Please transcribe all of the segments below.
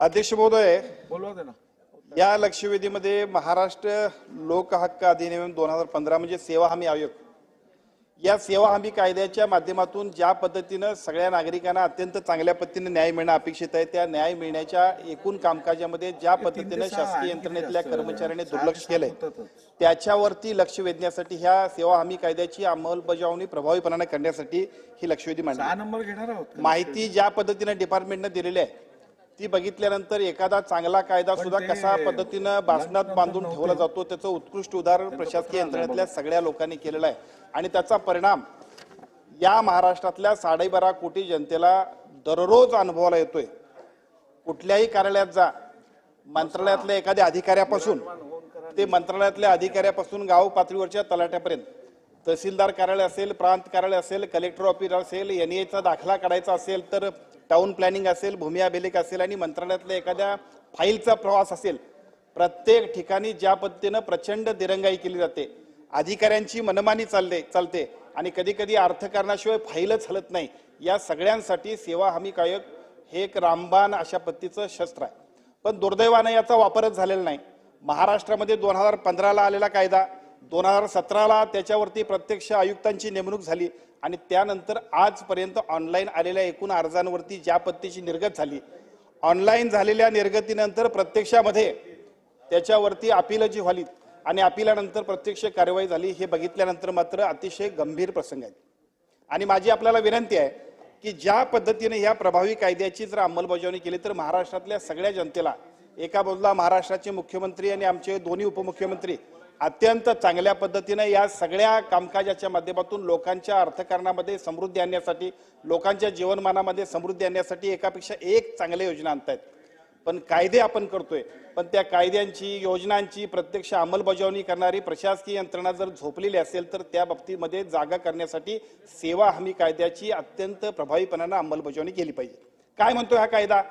अध्यक्ष महोदय बोलवा दे ना या लक्षवेधीमध्ये महाराष्ट्र लोक हक्क अधिनियम दोन हजार पंधरा म्हणजे सेवा हमी आयोग. या सेवा हमी कायद्याच्या माध्यमातून ज्या पद्धतीनं सगळ्या नागरिकांना अत्यंत चांगल्या पद्धतीने न्याय मिळणं अपेक्षित आहे त्या न्याय मिळण्याच्या एकूण कामकाजामध्ये ज्या पद्धतीनं शासकीय यंत्रणेतल्या कर्मचाऱ्यांनी दुर्लक्ष केलंय. त्याच्यावरती लक्ष वेधण्यासाठी ह्या सेवा हमी कायद्याची अंमलबजावणी प्रभावीपणाने करण्यासाठी ही लक्षवेधी मांडली? माहिती ज्या पद्धतीने डिपार्टमेंटनं दिलेली आहे ती बघितल्यानंतर एखादा चांगला कायदा सुद्धा कसा पद्धतीनं बासनात लग्न बांधून. ठेवला जातो त्याचं उत्कृष्ट उदाहरण प्रशासकीय यंत्रणेतल्या सगळ्या लोकांनी केलेलं आहे. आणि त्याचा परिणाम या महाराष्ट्रातल्या साडेबारा कोटी जनतेला दररोज अनुभवाला येतोय. कुठल्याही कार्यालयात जा. मंत्रालयातल्या एखाद्या अधिकाऱ्यापासून ते मंत्रालयातल्या अधिकाऱ्यापासून गाव पातळीवरच्या तलाट्यापर्यंत तहसीलदार कार्यालय असेल प्रांत कार्यालय असेल कलेक्टर ऑफिस असेल एन चा दाखला काढायचा असेल तर टाऊन प्लॅनिंग असेल भूमी अभिलेख असेल आणि मंत्रालयातल्या एखाद्या फाईलचा प्रवास असेल प्रत्येक ठिकाणी ज्या पद्धतीनं प्रचंड दिरंगाई केली जाते अधिकाऱ्यांची मनमानी चालते चालते आणि कधी कधी अर्थकारणाशिवाय फाईलच हलत नाही या सगळ्यांसाठी सेवा हमी कायक हे एक रामबाण अशा पद्धतीचं शस्त्र आहे. पण दुर्दैवानं याचा वापरच झालेला नाही. महाराष्ट्रामध्ये दोन हजार पंधराला आलेला कायदा दोन हजार सतराला त्याच्यावरती प्रत्यक्ष आयुक्तांची नेमणूक झाली आणि त्यानंतर आजपर्यंत ऑनलाईन आलेल्या एकूण अर्जांवरती ज्या पत्तीची निर्गत झाली. ऑनलाईन झालेल्या निर्गतीनंतर प्रत्यक्षामध्ये त्याच्यावरती अपिलं जी व्हाली आणि अपिलानंतर प्रत्यक्ष कारवाई झाली हे बघितल्यानंतर मात्र अतिशय गंभीर प्रसंग आहेत. आणि माझी आपल्याला विनंती आहे की ज्या पद्धतीने ह्या प्रभावी कायद्याची जर अंमलबजावणी केली तर महाराष्ट्रातल्या सगळ्या जनतेला एका बाजूला महाराष्ट्राचे मुख्यमंत्री आणि आमचे दोन्ही उपमुख्यमंत्री अत्यंत चांगल्या पद्धतीनं या सगळ्या कामकाजाच्या माध्यमातून लोकांच्या अर्थकारणामध्ये समृद्धी आणण्यासाठी लोकांच्या जीवनमानामध्ये समृद्धी आणण्यासाठी एकापेक्षा एक चांगल्या योजना आणतायत. पण कायदे आपण करतोय. पण त्या कायद्यांची योजनांची प्रत्यक्ष अंमलबजावणी करणारी प्रशासकीय यंत्रणा जर झोपलेली असेल तर त्या बाबतीमध्ये जागा करण्यासाठी सेवा हमी कायद्याची अत्यंत प्रभावीपणानं अंमलबजावणी केली पाहिजे. काय म्हणतो हा कायदा?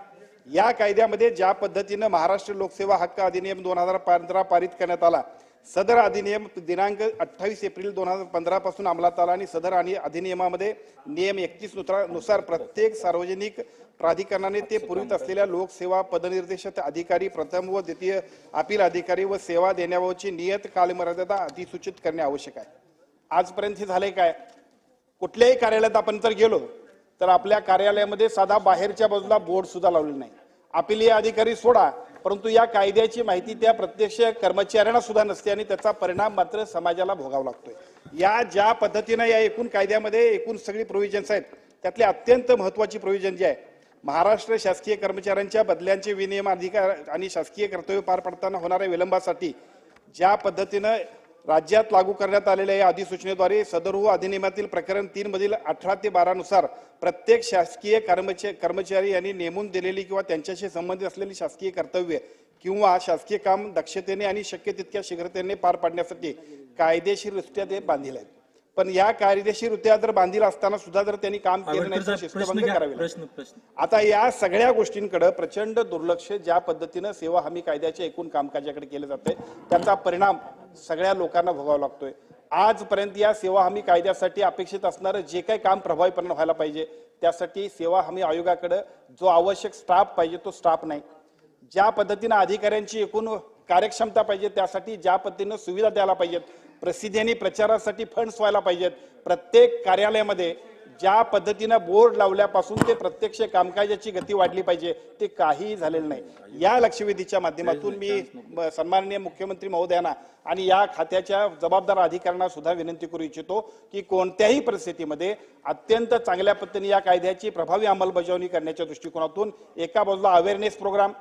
या कायद्यामध्ये ज्या पद्धतीनं महाराष्ट्र लोकसेवा हक्क अधिनियम दोन हजार पंधरा पारित करण्यात आला सदर अधिनियम दिनांक अठ्ठावीस एप्रिल दोन हजार पंधरा पासून अंमलात आला आणि सदर आणि अधिनियमामध्ये नियम एकतीसनुसार प्रत्येक सार्वजनिक प्राधिकरणाने ते पुरवित असलेल्या लोकसेवा पदनिर्देशक अधिकारी प्रथम व द्वितीय अपील अधिकारी व सेवा देण्याबाबतची नियत कालमर्यादा अधिसूचित करणे आवश्यक आहे. आजपर्यंत हे झाले काय? कुठल्याही कार्यालयात आपण जर गेलो तर आपल्या कार्यालयामध्ये साधा बाहेरच्या बाजूला बोर्ड सुद्धा लावलेला नाही. अपिलीय अधिकारी सोडा परंतु या कायद्याची माहिती त्या प्रत्यक्ष कर्मचाऱ्यांना सुद्धा नसते आणि त्याचा परिणाम मात्र समाजाला भोगावा लागतोय. या ज्या पद्धतीनं या एकूण कायद्यामध्ये एकूण सगळी प्रोव्हिजन्स आहेत त्यातले अत्यंत महत्वाची प्रोव्हिजन जी आहे महाराष्ट्र शासकीय कर्मचाऱ्यांच्या बदल्यांचे विनियम अधिकार आणि शासकीय कर्तव्य पार पडताना होणाऱ्या विलंबासाठी ज्या पद्धतीनं राज्यात लागू करण्यात आलेल्या या अधिसूचनेद्वारे सदर अधिनियमातील प्रकरण तीन मधील अठरा ते बारा नुसार प्रत्येक शासकीय कर्मचारी कर्मचारी यांनी नेमून दिलेली किंवा त्यांच्याशी संबंधित असलेली शासकीय कर्तव्य किंवा शासकीय काम दक्षतेने आणि शक्य तितक्या शीघ्रतेने पार पाडण्यासाठी कायदेशीररित्या ते बांधील आहेत. पण या कायदेशीररित्या जर बांधील असताना सुद्धा जर त्यांनी काम केलं नाही तर शिस्तभंग करावे आता या सगळ्या गोष्टींकडे प्रचंड दुर्लक्ष ज्या पद्धतीनं सेवा हमी कायद्याच्या एकूण कामकाजाकडे केलं जातंय त्याचा परिणाम सगळ्या लोकांना भोगावा लागतोय. आजपर्यंत या सेवा हमी कायद्यासाठी अपेक्षित असणारं जे काही काम प्रभावीपणे व्हायला पाहिजे त्यासाठी सेवा हमी आयोगाकडे जो आवश्यक स्टाफ पाहिजे तो स्टाफ नाही. ज्या पद्धतीनं अधिकाऱ्यांची एकूण कार्यक्षमता पाहिजे त्यासाठी ज्या पद्धतीनं सुविधा द्यायला पाहिजेत प्रसिद्धी आणि प्रचारासाठी फंड्स व्हायला पाहिजेत प्रत्येक कार्यालयामध्ये ज्या पद्धतीनं बोर्ड लावल्यापासून ते प्रत्यक्ष कामकाजाची गती वाढली पाहिजे ते काही झालेलं नाही. या लक्षवेधीच्या माध्यमातून मी म- सन्माननीय मुख्यमंत्री महोदयांना आणि या खात्याच्या जबाबदार अधिकाऱ्यांना सुद्धा विनंती करू इच्छितो की कोणत्याही परिस्थितीमध्ये अत्यंत चांगल्या पद्धतीने या कायद्याची प्रभावी अंमलबजावणी करण्याच्या दृष्टिकोनातून एका बाजूला अवेअरनेस प्रोग्राम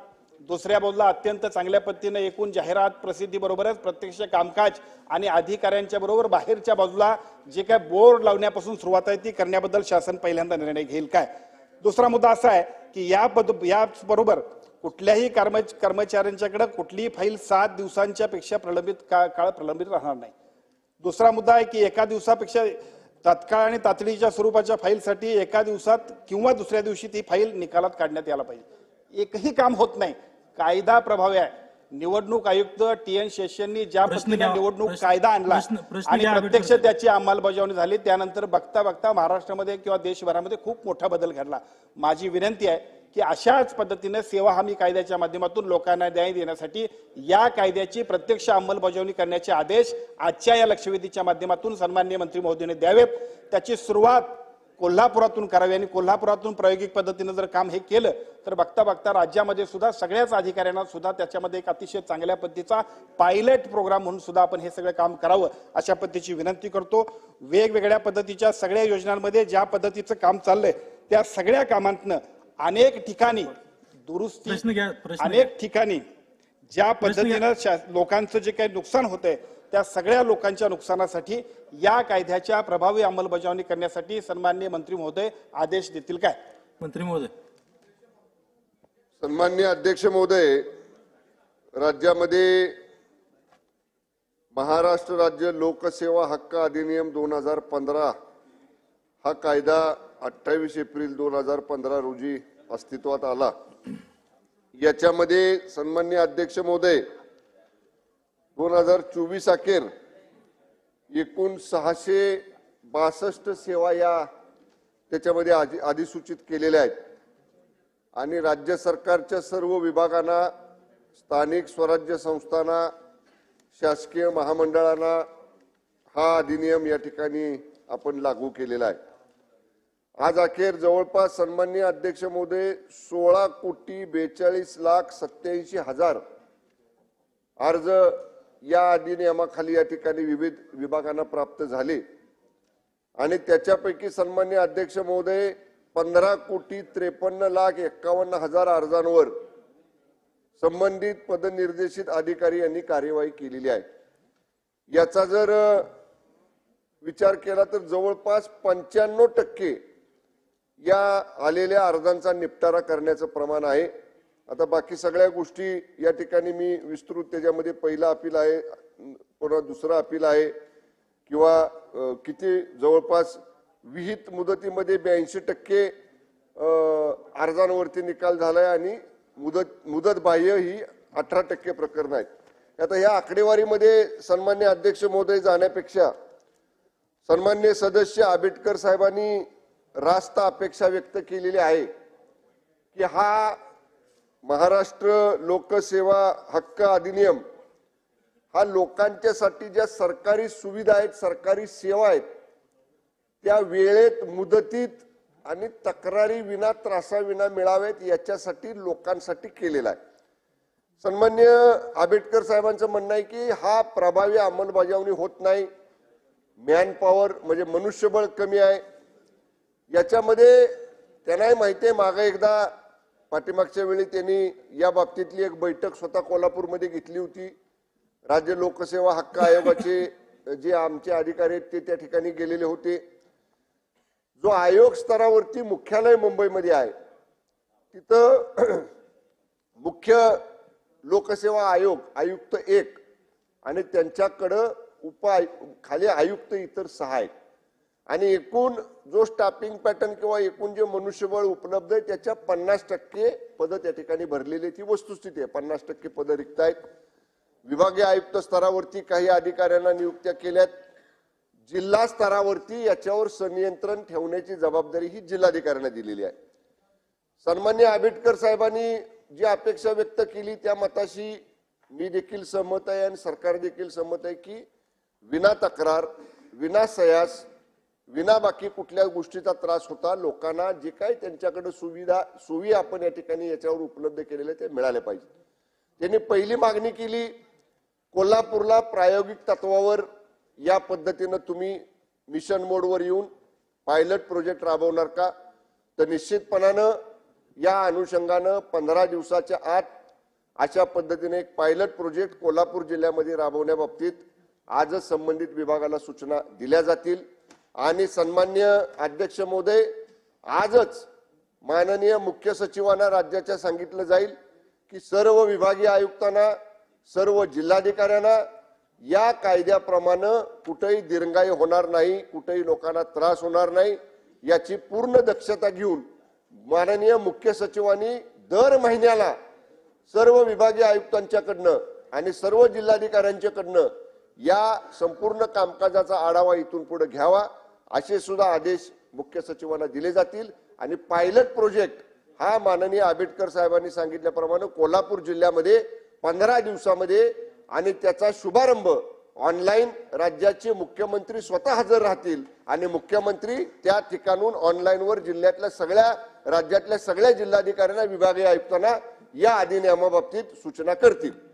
दुसऱ्या बाजूला अत्यंत चांगल्या पद्धतीने एकूण जाहिरात प्रसिद्धी बरोबरच प्रत्यक्ष कामकाज आणि अधिकाऱ्यांच्या बरोबर बाहेरच्या बाजूला जे काय बोर्ड लावण्यापासून सुरुवात आहे ती करण्याबद्दल शासन पहिल्यांदा निर्णय घेईल काय? दुसरा मुद्दा असा आहे की या पद याच बरोबर कुठल्याही कर्म कर्मचाऱ्यांच्याकडे कुठलीही फाईल सात दिवसांच्या पेक्षा प्रलंबित का काळ प्रलंबित राहणार नाही. दुसरा मुद्दा आहे की एका दिवसापेक्षा तात्काळ आणि तातडीच्या स्वरूपाच्या फाईलसाठी एका दिवसात किंवा दुसऱ्या दिवशी ती फाईल निकालात काढण्यात यायला पाहिजे. एकही काम होत नाही. कायदा प्रभावी आहे निवडणूक आयुक्त टी एन शेषननी ज्या पद्धतीने. निवडणूक कायदा आणला आणि प्रत्यक्ष. त्याची अंमलबजावणी झाली त्यानंतर बघता बघता महाराष्ट्रामध्ये किंवा देशभरामध्ये खूप मोठा बदल घडला माझी विनंती आहे की अशाच पद्धतीने सेवा हमी कायद्याच्या माध्यमातून लोकांना न्याय देण्यासाठी या कायद्याची प्रत्यक्ष अंमलबजावणी करण्याचे आदेश आजच्या या लक्षवेधीच्या माध्यमातून सन्मान्य मंत्री महोदयाने द्यावेत त्याची सुरुवात कोल्हापुरातून करावी आणि कोल्हापुरातून प्रायोगिक पद्धतीनं जर काम हे केलं तर बघता बघता राज्यामध्ये सुद्धा सगळ्याच अधिकाऱ्यांना सुद्धा त्याच्यामध्ये एक अतिशय चांगल्या पद्धतीचा पायलट प्रोग्राम म्हणून सुद्धा आपण हे सगळं काम करावं अशा पद्धतीची विनंती करतो वेगवेगळ्या पद्धतीच्या सगळ्या योजनांमध्ये ज्या पद्धतीचं काम चाललंय त्या सगळ्या कामांतनं अनेक ठिकाणी दुरुस्ती. अनेक ठिकाणी ज्या पद्धतीनं लोकांचं जे काही नुकसान होतंय त्या सगळ्या लोकांच्या नुकसानासाठी या कायद्याच्या प्रभावी अंमलबजावणी करण्यासाठी सन्माननीय मंत्री महोदय आदेश देतील काय? मंत्री महोदय. सन्मान्य अध्यक्ष महोदय राज्यामध्ये महाराष्ट्र राज्य लोकसेवा हक्क अधिनियम दोन हजार पंधरा हा कायदा अठ्ठावीस एप्रिल दोन हजार पंधरा रोजी अस्तित्वात आला. याच्यामध्ये सन्मान्य अध्यक्ष महोदय दोन हजार चोवीस अखेर एकूण सहाशे बासष्ट सेवा या त्याच्यामध्ये आधी अधिसूचित केलेल्या आहेत. आणि राज्य सरकारच्या सर्व विभागांना स्थानिक स्वराज्य संस्थांना शासकीय महामंडळांना हा अधिनियम या ठिकाणी आपण लागू केलेला आहे. आज अखेर जवळपास सन्मान्य अध्यक्ष महोदय सोळा कोटी बेचाळीस लाख सत्याऐंशी हजार अर्ज या अधिनियमाखाली या ठिकाणी विविध विभागांना प्राप्त झाले. आणि त्याच्यापैकी सन्मान्य अध्यक्ष महोदय पंधरा कोटी त्रेपन्न लाख एक्कावन्न हजार अर्जांवर संबंधित पदनिर्देशित अधिकारी यांनी कार्यवाही केलेली आहे. याचा जर विचार केला तर जवळपास पंच्याण्णव टक्के या आलेल्या अर्जांचा निपटारा करण्याचं प्रमाण आहे. आता बाकी सगळ्या गोष्टी या ठिकाणी मी विस्तृत त्याच्यामध्ये पहिला अपील आहे पुन्हा दुसरा अपील आहे किंवा किती जवळपास विहित मुदतीमध्ये ब्याऐंशी टक्के अर्जांवरती निकाल झालाय आणि मुदत मुदत बाह्य ही अठरा टक्के प्रकरण आहेत. आता या आकडेवारीमध्ये सन्मान्य अध्यक्ष महोदय जाण्यापेक्षा सन्मान्य सदस्य आंबेडकर साहेबांनी रास्त अपेक्षा व्यक्त केलेली आहे की हा महाराष्ट्र लोकसेवा हक्क अधिनियम हा लोकांच्यासाठी ज्या सरकारी सुविधा आहेत सरकारी सेवा आहेत त्या वेळेत मुदतीत आणि तक्रारी विना त्रासाविना मिळावेत याच्यासाठी लोकांसाठी केलेला आहे. सन्मान्य आंबेडकर साहेबांचं म्हणणं आहे की हा प्रभावी अंमलबजावणी होत नाही. मॅन पॉवर म्हणजे मनुष्यबळ कमी आहे. याच्यामध्ये त्यांनाही माहिती आहे मागं एकदा पाठीमागच्या वेळी त्यांनी या बाबतीतली एक बैठक स्वतः कोल्हापूरमध्ये घेतली होती. राज्य लोकसेवा हक्क आयोगाचे जे आमचे अधिकारी आहेत ते त्या ठिकाणी गेलेले होते. जो आयोग स्तरावरती मुख्यालय मुंबईमध्ये आहे तिथं मुख्य लोकसेवा आयोग आयुक्त एक आणि त्यांच्याकडं उपाय खाली आयुक्त इतर सहा आहेत. आणि एकूण जो स्टाफिंग पॅटर्न किंवा एकूण जे मनुष्यबळ उपलब्ध आहे त्याच्या पन्नास टक्के पदं त्या ठिकाणी भरलेली ती वस्तुस्थिती आहे. पन्नास टक्के पदं रिक्त आहेत. विभागीय आयुक्त स्तरावरती काही अधिकाऱ्यांना नियुक्त्या केल्यात. जिल्हा स्तरावरती याच्यावर संनियंत्रण ठेवण्याची जबाबदारी ही जिल्हाधिकाऱ्यांना दिलेली आहे. सन्मान्य आंबेडकर साहेबांनी जी अपेक्षा व्यक्त केली त्या मताशी मी देखील सहमत आहे आणि सरकार देखील सहमत आहे की विना तक्रार विना सयास विना बाकी कुठल्या गोष्टीचा त्रास होता लोकांना जे काही त्यांच्याकडे सुविधा सोयी आपण या ठिकाणी याच्यावर उपलब्ध केलेल्या ते मिळाले पाहिजे त्यांनी पहिली मागणी केली कोल्हापूरला प्रायोगिक तत्वावर या पद्धतीनं तुम्ही मिशन मोडवर येऊन पायलट प्रोजेक्ट राबवणार का? तर निश्चितपणानं या अनुषंगानं पंधरा दिवसाच्या आत अशा पद्धतीने एक पायलट प्रोजेक्ट कोल्हापूर जिल्ह्यामध्ये राबवण्याबाबतीत आजच संबंधित विभागाला सूचना दिल्या जातील. आणि सन्मान्य अध्यक्ष महोदय आजच माननीय मुख्य सचिवांना राज्याच्या सांगितलं जाईल की सर्व विभागीय आयुक्तांना सर्व जिल्हाधिकाऱ्यांना या कायद्याप्रमाणे कुठेही दिरंगाई होणार नाही कुठेही लोकांना त्रास होणार नाही याची पूर्ण दक्षता घेऊन माननीय मुख्य सचिवांनी दर महिन्याला सर्व विभागीय आयुक्तांच्याकडनं आणि सर्व जिल्हाधिकाऱ्यांच्याकडनं या संपूर्ण कामकाजाचा आढावा इथून पुढे घ्यावा. असे सुद्धा आदेश मुख्य सचिवांना दिले जातील. आणि पायलट प्रोजेक्ट हा माननीय आंबेडकर साहेबांनी सांगितल्याप्रमाणे कोल्हापूर जिल्ह्यामध्ये पंधरा दिवसामध्ये आणि त्याचा शुभारंभ ऑनलाईन राज्याचे मुख्यमंत्री स्वतः हजर राहतील. आणि मुख्यमंत्री त्या ठिकाणून ऑनलाईनवर जिल्ह्यातल्या सगळ्या राज्यातल्या सगळ्या जिल्हाधिकाऱ्यांना विभागीय आयुक्तांना या अधिनियमाबाबतीत सूचना करतील.